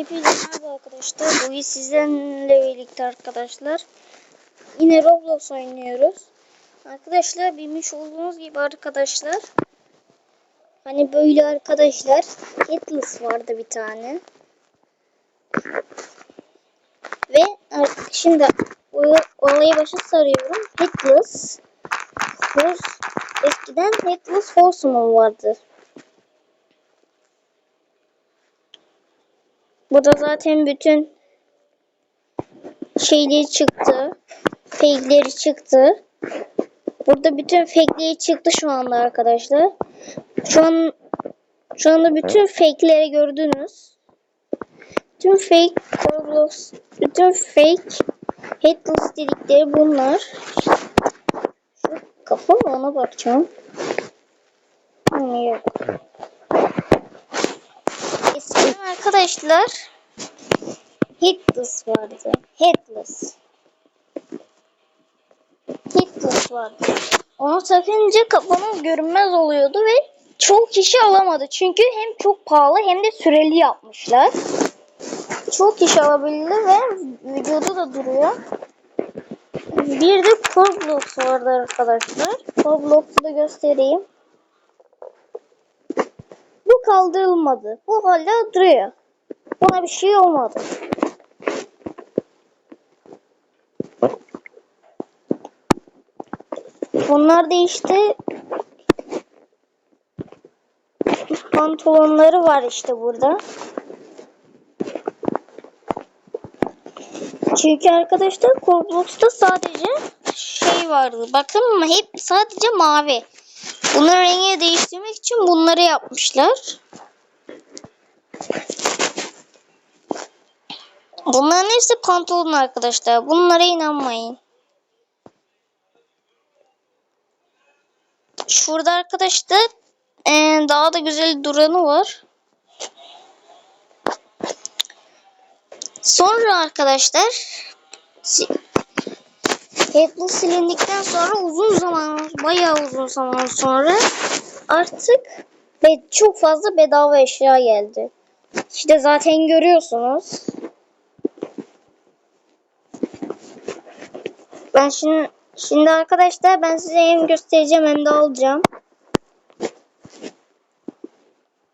Hepinize merhaba arkadaşlar. Bugün sizlerle birlikte arkadaşlar. Yine Roblox oynuyoruz. Arkadaşlar bilmiş olduğunuz gibi arkadaşlar. Hani böyle arkadaşlar. Atlas vardı bir tane. Ve artık şimdi olayı başa sarıyorum. Atlas. Eskiden Atlas Horseman vardı. Burada zaten bütün şeyleri çıktı. Fake'leri çıktı. Burada bütün fake'leri çıktı şu anda arkadaşlar. Şu an şu anda bütün fake'leri gördünüz. Bütün fake Roblox, bütün fake headless dedikleri bunlar. Şu kafa mı ona bakacağım. Yok. Eskiden arkadaşlar Headless vardı. Headless. Headless vardı. Onu takınca kafanız görünmez oluyordu ve çok kişi alamadı. Çünkü hem çok pahalı hem de süreli yapmışlar. Çok kişi alabildi ve videoda da duruyor. Bir de Roblox vardı arkadaşlar. Roblox'u da göstereyim. Bu kaldırılmadı. Bu hala duruyor. Buna bir şey olmadı. Bunlar da işte pantolonları var işte burada. Çünkü arkadaşlar Roblox'ta sadece şey vardı. Bakın mı hep sadece mavi. Bunların rengini değiştirmek için bunları yapmışlar. Bunların hepsi pantolon arkadaşlar. Bunlara inanmayın. Şurada arkadaşlar eee, daha da güzel duranı var. Sonra arkadaşlar Headless silindikten sonra uzun zaman, bayağı uzun zaman sonra artık çok fazla bedava eşya geldi. İşte zaten görüyorsunuz. Ben şimdi şimdi arkadaşlar ben size hem göstereceğim hem de alacağım.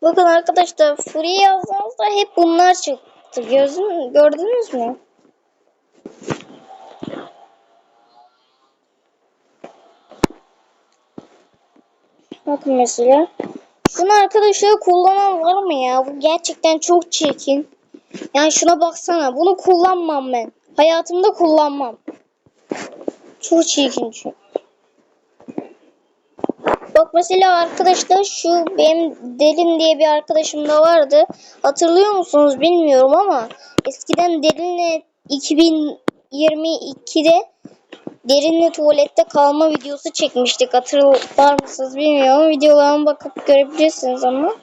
Bakın arkadaşlar Free yazdığınızda hep bunlar çıktı. Gözün, gördünüz mü? Bakın mesela. Şunu arkadaşlar kullanan var mı ya? Bu gerçekten çok çirkin. Yani şuna baksana. Bunu kullanmam ben. Hayatımda kullanmam. Çok çirkin. Bak mesela arkadaşlar şu benim Derin diye bir arkadaşım da vardı. Hatırlıyor musunuz bilmiyorum ama eskiden Derin'le 2022'de Derin'le tuvalette kalma videosu çekmiştik. Hatırlar mısınız bilmiyorum. Videolarıma bakıp görebilirsiniz ama.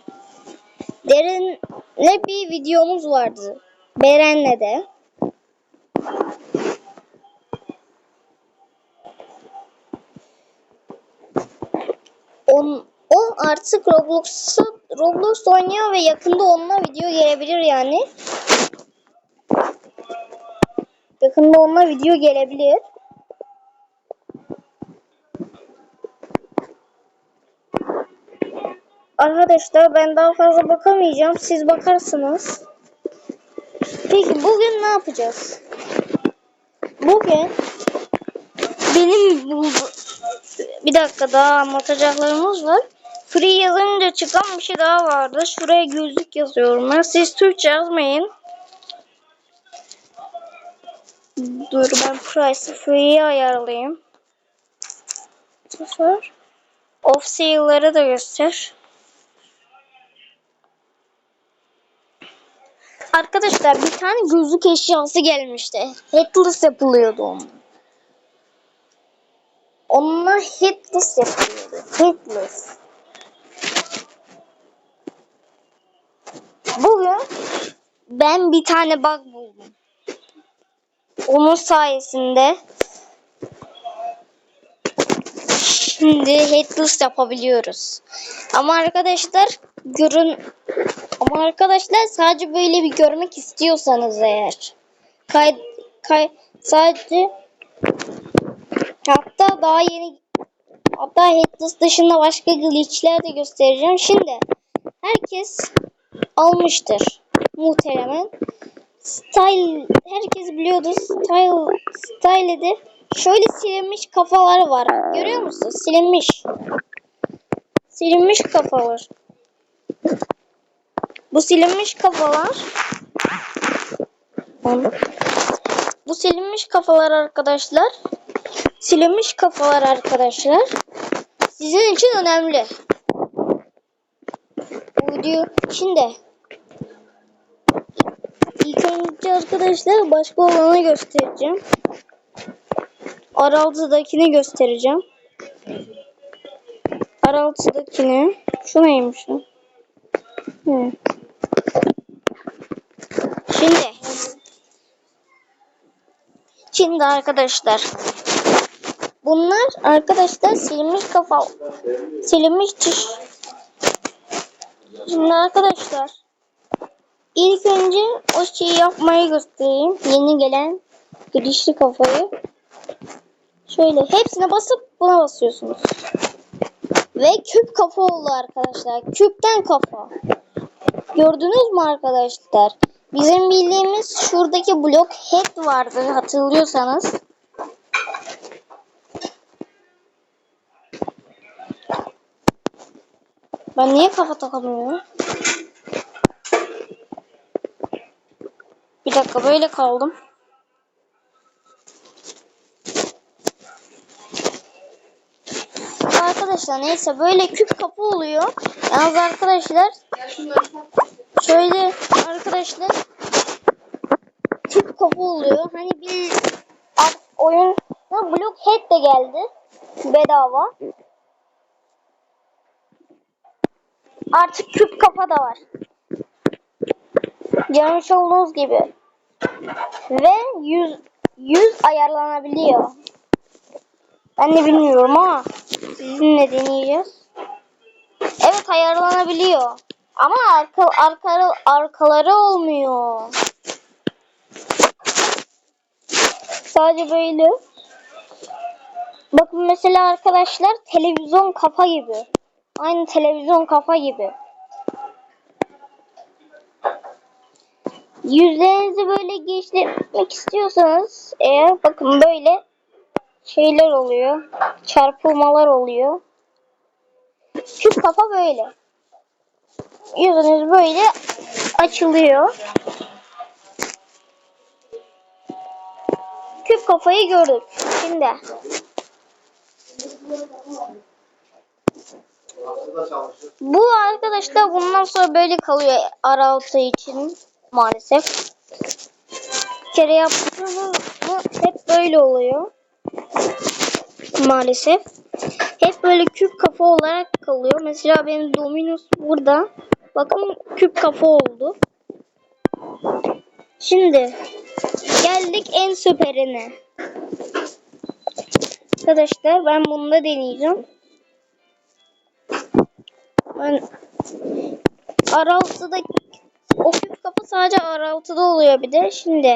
Derin'le bir videomuz vardı. Beren'le de. On, o artık Roblox'u Roblox oynuyor ve yakında onunla video gelebilir yani. Yakında onunla video gelebilir. Arkadaşlar ben daha fazla bakamayacağım. Siz bakarsınız. Peki bugün ne yapacağız? Bugün benim bu, bir dakika daha anlatacaklarımız var. Free yazınca çıkan bir şey daha vardı. Şuraya gözlük yazıyorum ben. Siz Türkçe yazmayın. Dur ben price'ı free'ye ayarlayayım. Sıfır. Off sale'ları da göster. Arkadaşlar bir tane gözlük eşyası gelmişti. Headless yapılıyordu onun. Onunla headless yapılıyordu. Headless. Bugün ben bir tane bug buldum. Onun sayesinde şimdi headless yapabiliyoruz. Ama arkadaşlar görün Ama arkadaşlar sadece böyle bir görmek istiyorsanız eğer. Kay, kay, sadece daha yeni hatta Headless dışında başka glitchler de göstereceğim. Şimdi herkes almıştır muhtemelen. Style herkes biliyordu. Style Style'de şöyle silinmiş kafalar var. Görüyor musun? Silinmiş. Silinmiş kafalar. Bu silinmiş kafalar bu silinmiş kafalar arkadaşlar silinmiş kafalar arkadaşlar sizin için önemli. Bu video şimdi ilk önce arkadaşlar başka olanı göstereceğim. Araltıdakini göstereceğim. Araltıdakini. Şu neymiş? Hı. Şimdi Şimdi arkadaşlar bunlar arkadaşlar silinmiş kafa silinmiş diş. Şimdi arkadaşlar ilk önce o şeyi yapmayı göstereyim. Yeni gelen girişli kafayı. Şöyle hepsine basıp buna basıyorsunuz. Ve küp kafa oldu arkadaşlar. Küpten kafa. Gördünüz mü arkadaşlar? Bizim bildiğimiz şuradaki blok head vardı hatırlıyorsanız. Ben niye kafa takamıyorum? Bir dakika böyle kaldım. Arkadaşlar neyse böyle küp kapı oluyor. Yalnız arkadaşlar şöyle arkadaşlar küp kapı oluyor. Hani bir oyun ha, Blockhead de geldi. Bedava. Artık küp kafa da var. Görmüş olduğunuz gibi. Ve yüz, yüz ayarlanabiliyor. Ben de bilmiyorum ama sizinle deneyeceğiz. Evet ayarlanabiliyor. Ama arka, arka, arkaları olmuyor. Sadece böyle. Bakın mesela arkadaşlar televizyon kafa gibi. Aynı televizyon kafa gibi. Yüzlerinizi böyle geçirmek istiyorsanız eğer bakın böyle şeyler oluyor. Çarpılmalar oluyor. Küp kafa böyle. Yüzünüz böyle açılıyor. Küp kafayı gördük. Şimdi bu arkadaşlar bundan sonra böyle kalıyor araltı için maalesef. Bir kere yaptığımız bu hep böyle oluyor. Maalesef. Hep böyle küp kafa olarak kalıyor. Mesela benim Dominus burada. Bakın küp kafa oldu. Şimdi geldik en süperine. Arkadaşlar ben bunu da deneyeceğim. Ben Araltı'da o küp kafa sadece Araltı'da oluyor bir de. Şimdi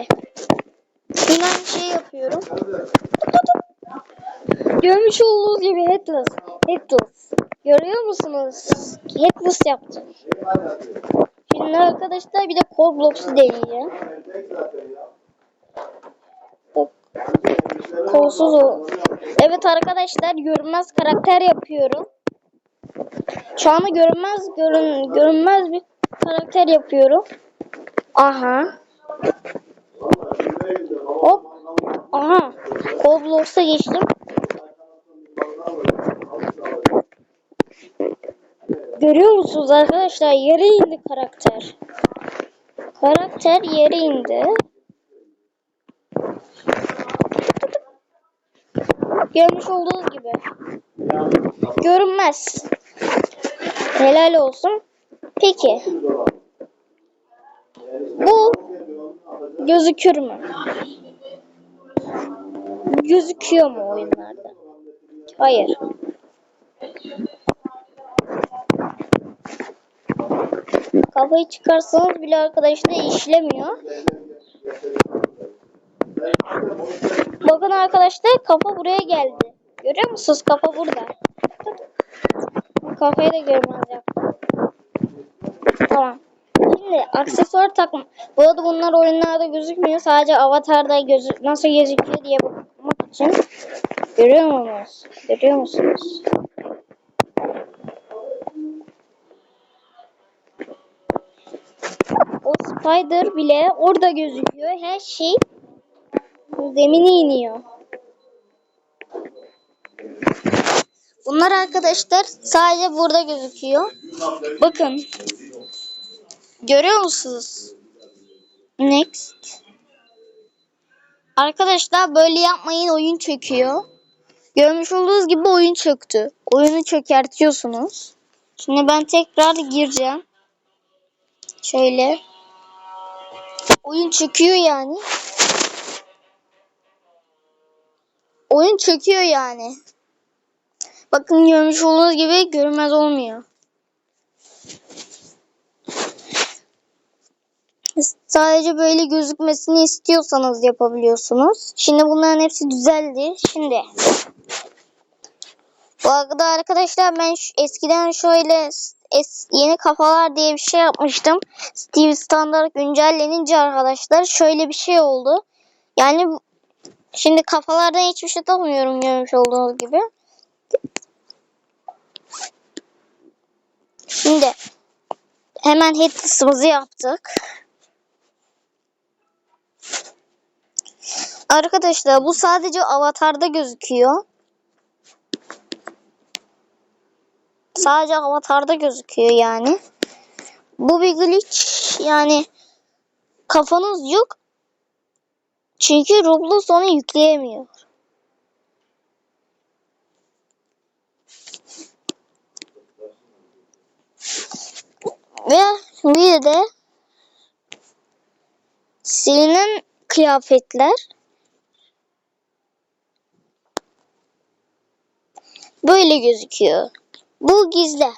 yine aynı şeyi yapıyorum. Görmüş olduğunuz gibi Headless. Headless. Görüyor musunuz? Headless yaptım. Şimdi arkadaşlar bir de Core Blocks'u deneyeceğim. Kolsuz o. Evet arkadaşlar görünmez karakter yapıyorum. Anda görünmez görün, görünmez bir karakter yapıyorum. Aha. Hop. Aha. Roblox'a geçtim. Görüyor musunuz arkadaşlar? Yere indi karakter. Karakter yere indi. Görmüş olduğunuz gibi. Görünmez. Helal olsun. Peki. Bu gözükür mü? Gözüküyor mu oyunlarda? Hayır. Kafayı çıkarsanız bile arkadaşlar işlemiyor. Bakın arkadaşlar kafa buraya geldi. Görüyor musunuz? Kafa burada. Kafayı da görmez yaptım. Tamam. Şimdi aksesuar takma. Bu arada bunlar oyunlarda gözükmüyor. Sadece avatarda gözü nasıl gözüküyor diye bakmak için. Görüyor musunuz? Görüyor musunuz? O spider bile orada gözüküyor. Her şey zemine iniyor. Bunlar arkadaşlar sadece burada gözüküyor. Bakın. Görüyor musunuz? Next. Arkadaşlar böyle yapmayın oyun çöküyor. Görmüş olduğunuz gibi oyun çöktü. Oyunu çökertiyorsunuz. Şimdi ben tekrar gireceğim. Şöyle. Oyun çöküyor yani. Oyun çöküyor yani. Bakın görmüş olduğunuz gibi görünmez olmuyor. Sadece böyle gözükmesini istiyorsanız yapabiliyorsunuz. Şimdi bunların hepsi düzeldi. Şimdi bu arada arkadaşlar ben eskiden şöyle es, yeni kafalar diye bir şey yapmıştım. Steve Standard güncellenince arkadaşlar şöyle bir şey oldu. Yani şimdi kafalardan hiçbir şey takmıyorum görmüş olduğunuz gibi. Şimdi hemen headless'ımızı yaptık. Arkadaşlar bu sadece avatarda gözüküyor. Sadece avatarda gözüküyor yani. Bu bir glitch yani kafanız yok. Çünkü Roblox onu yükleyemiyor. Ve bir de silinen kıyafetler böyle gözüküyor. Bu gizli.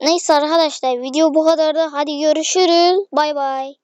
Neyse arkadaşlar video bu kadardı. Hadi görüşürüz. Bay bay.